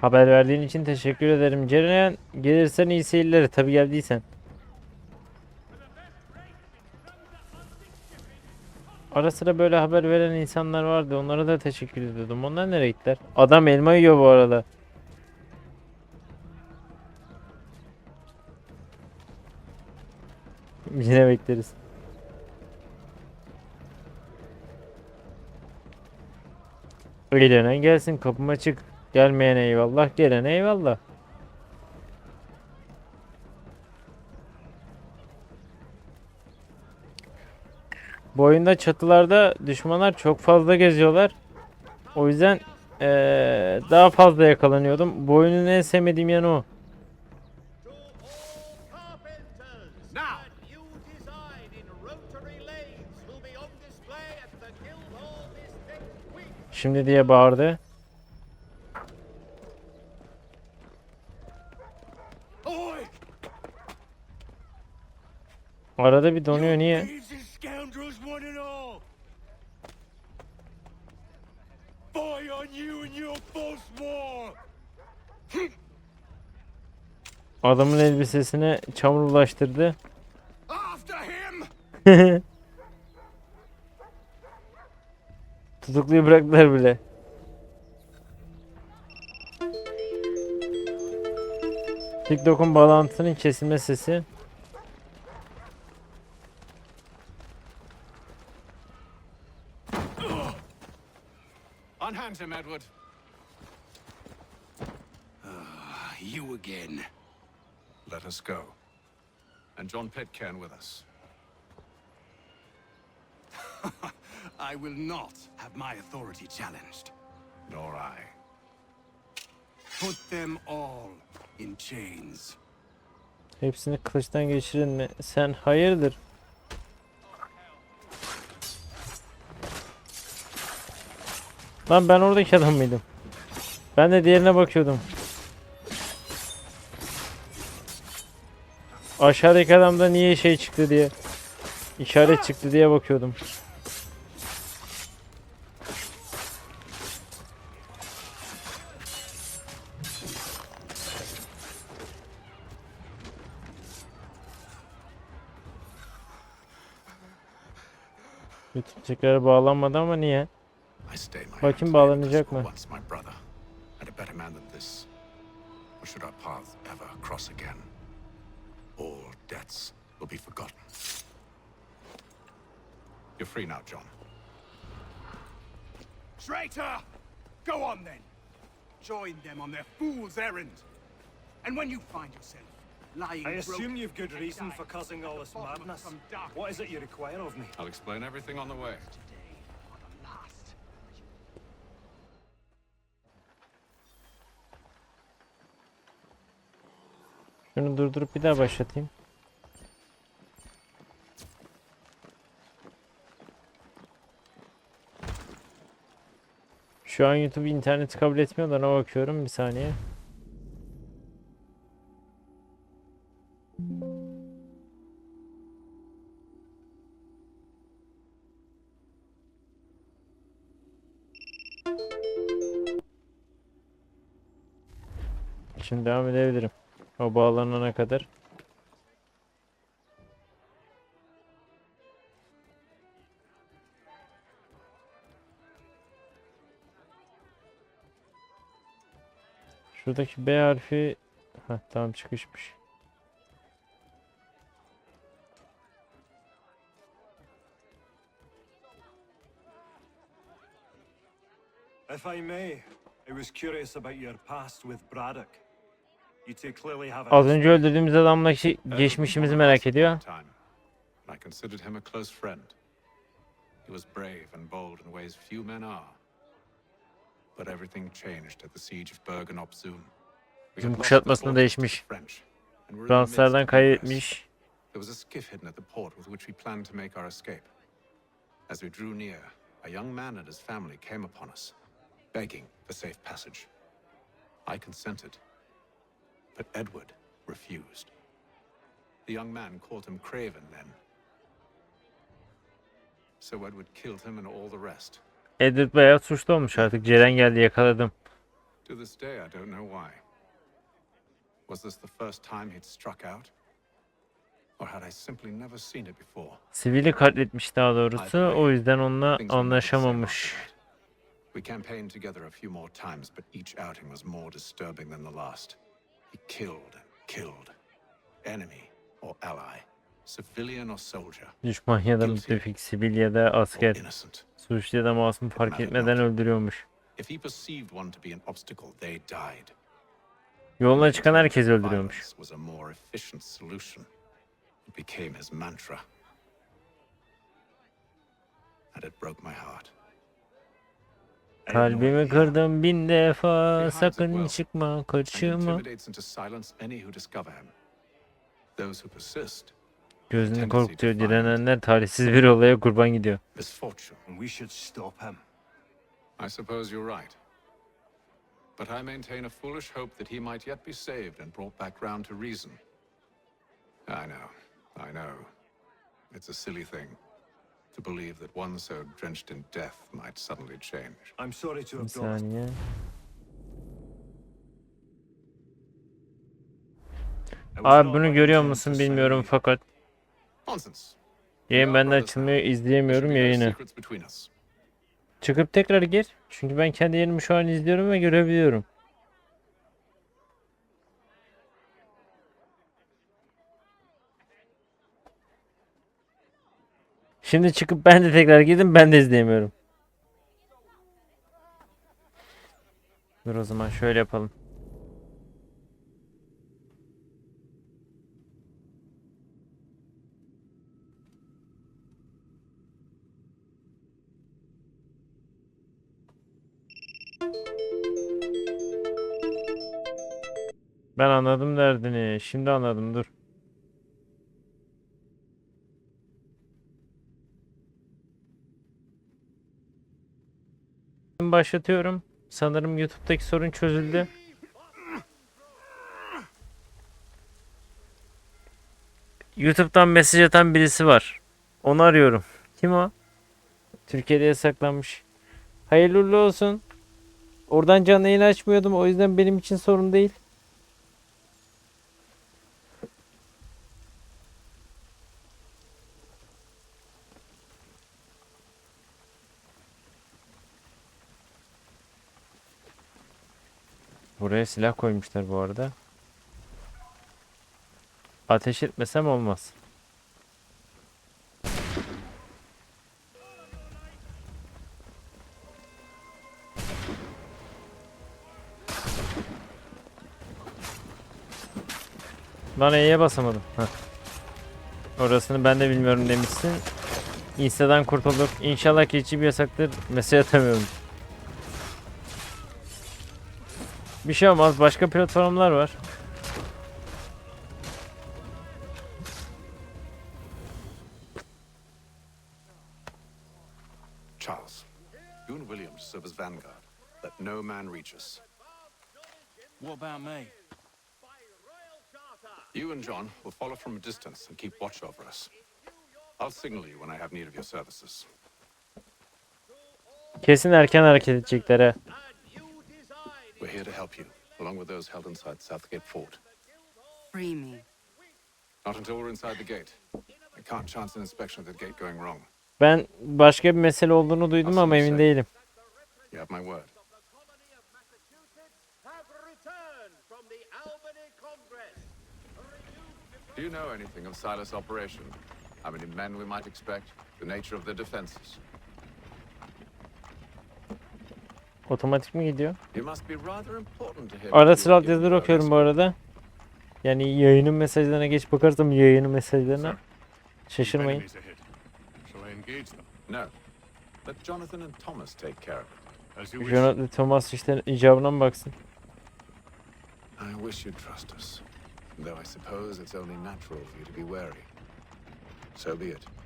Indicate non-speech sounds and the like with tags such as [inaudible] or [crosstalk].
Haber verdiğin için teşekkür ederim. Ceren gelirsen iyi seyirler. Tabi geldiysen. Ara sıra böyle haber veren insanlar vardı. Onlara da teşekkür ediyordum. Onlar nereye gittiler? Adam elma yiyor bu arada. Yine bekleriz. Gelene gelsin kapım açık. Gelmeyene eyvallah, gelene eyvallah. Bu oyunda çatılarda düşmanlar çok fazla geziyorlar. O yüzden eee, daha fazla yakalanıyordum. Bu oyunun en sevmediğim yanı o. Şimdi diye bağırdı. Arada bir donuyor niye? Thieves and scoundrels one [laughs] and all! Fire on you and your false war! Adamın elbisesine çamur bulaştırdı. After him! Tutukluyu bıraktılar bile. TikTok'un bağlantısının kesilme sesi. Unhand him, Edward. Ah, you again. Let us go. And John Pitcairn with us. [laughs] I will not have my authority challenged. Nor I. Put them all in chains. Hepsini kılıçtan geçirin mi? Sen hayırdır? Lan ben oradaki adam mıydım? Ben de diğerine bakıyordum. Aşağıdaki adamda niye şey çıktı diye. işaret çıktı diye bakıyordum. YouTube tekrar bağlanmadı ama niye? I stay my Bakayım hand. bağlanacak This mı? was Once my brother, and a better man than this. Or should our paths ever cross again, all debts will be forgotten. You're free now, John. Traitor! Go on then. Join them on their fool's errand. And when you find yourself lying I assume you've good reason for causing all this madness. What is it you require of me? I'll explain everything on the way. Şunu durdurup bir daha başlatayım. Şu an YouTube interneti kabul etmiyor da ona bakıyorum bir saniye. Şimdi devam edebilirim. O bağlanana kadar. Şuradaki B harfi Heh, tamam çıkışmış. If I may, I was curious about your past with Braddock. You two clearly have Az önce öldürdüğümüz adamla Edward was geçmişimizi merak ediyor. time, I considered him a close friend. He was brave and bold in ways few men are. But everything changed at the siege of Bergen op Zoom. We Bizim had lost the kuşatmasını forces to değişmiş. the French, and were in the midst Fransızlardan kaybetmiş. There was a skiff hidden at the port with which we planned to make our escape. As we drew near, a young man and his family came upon us, begging for safe passage. I consented, but Edward refused. The young man called him Craven then. so Edward killed him and all the rest. Edward bayağı suçlu olmuş artık. Ceren geldi yakaladım. To this day, I don't know why. Was this the first time he'd struck out? Or had I simply never seen it before? Sivili katletmiş daha doğrusu. O yüzden onunla anlaşamamış. We campaigned together a few more times, but each outing was more disturbing than the last. He killed and killed. Enemy or ally, civilian or soldier, Düşman ya da müttefik, sivil ya da asker, suçlu ya da masum fark etmeden öldürüyormuş. If he perceived one to be an obstacle, they died. Yoluna çıkan herkes öldürüyormuş. Was a more efficient solution. It became his mantra. And it broke my heart. Kalbimi kırdım bin defa sakın çıkma karşıma. Gözünü korkutuyor direnenler talihsiz bir olaya kurban gidiyor. I suppose you're right. But I maintain a foolish hope that he might yet be saved and brought back round to reason. I know, I know. It's a silly thing to believe that one so drenched in death might suddenly change. I'm sorry to Bir have saniye. Was Abi bunu görüyor musun bilmiyorum fakat Nonsense. yayın bende açılmıyor izleyemiyorum yayını. secrets between us. Çıkıp tekrar gir. Çünkü ben kendi yerimi şu an izliyorum ve görebiliyorum. Şimdi çıkıp ben de tekrar girdim ben de izleyemiyorum. Dur o zaman şöyle yapalım. Ben anladım derdini. Şimdi anladım dur. Başlatıyorum. Sanırım YouTube'daki sorun çözüldü. YouTube'dan mesaj atan birisi var. Onu arıyorum. Kim o? Türkiye'de yasaklanmış. Hayırlı olsun. Oradan canlı yayın açmıyordum. O yüzden benim için sorun değil. Buraya silah koymuşlar bu arada. Ateş etmesem olmaz. Lan E'ye basamadım. Heh. Orasını ben de bilmiyorum demişsin. Insta'dan kurtulduk. İnşallah geçici bir yasaktır. Mesaj atamıyorum. Bir şey olmaz. Başka platformlar var. Charles, you and William serve as vanguard. Let no man reach us. What about me? You and John will follow from a distance and keep watch over us. I'll signal you when I have need of your services. Kesin erken hareket edecekler ha. We're here to help you, along with those held inside Southgate Fort. Free me. Not until we're inside the gate. I can't chance an inspection of the gate going wrong. Ben başka bir mesele olduğunu duydum ama emin değilim. You have my word. have returned from the Albany Congress. Do you know anything of Silas' operation? How many men we might expect? The nature of the defenses? Otomatik mi gidiyor? Ara sıra your okuyorum bu arada. Yani yayının mesajlarına geç bakarsam yayının mesajlarına şaşırmayın. Jonathan Thomas işte icabına mı baksın? I wish you'd trust us. Though I suppose it's only natural for you to be wary. So be it.